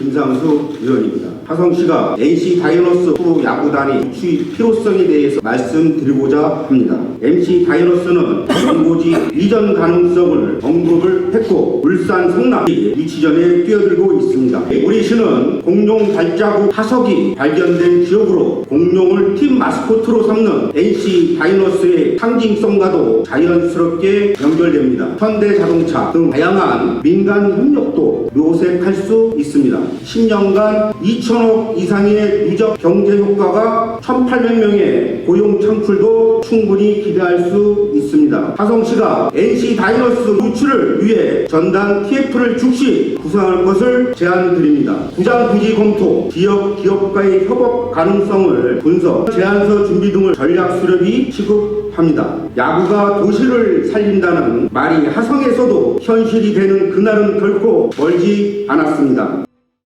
김상수 의원입니다. 하성시가 NC 다이노스 프로 야구단이 추입 필요성에 대해서 말씀드리고자 합니다. NC 다이노스는 연고지 이전 가능성을 언급을 했고 울산 성남이 유치전에 뛰어들고 있습니다. 우리 시는 공룡 발자국 화석이 발견된 지역으로 공룡을 팀 마스코트로 삼는 NC 다이노스의 상징성과도 자연스럽게 연결됩니다. 현대자동차 등 다양한 민간 협력도 묘색할 수 있습니다. 10년간 2천억 이상의 누적 경제 효과가 1,800명의 고용 창출도 충분히 기대할 수 있습니다. 하성시가 NC 다이너스 유출을 위해 전단 TF를 즉시 구상할 것을 제안드립니다. 구장 부지 검토, 지역 기업과의 협업 가능성을 분석, 제안서 준비 등을 전략 수립이 시급합니다. 야구가 도시를 살린다는 말이 하성에서도 현실이 되는 그날은 결코 멀지 않았습니다.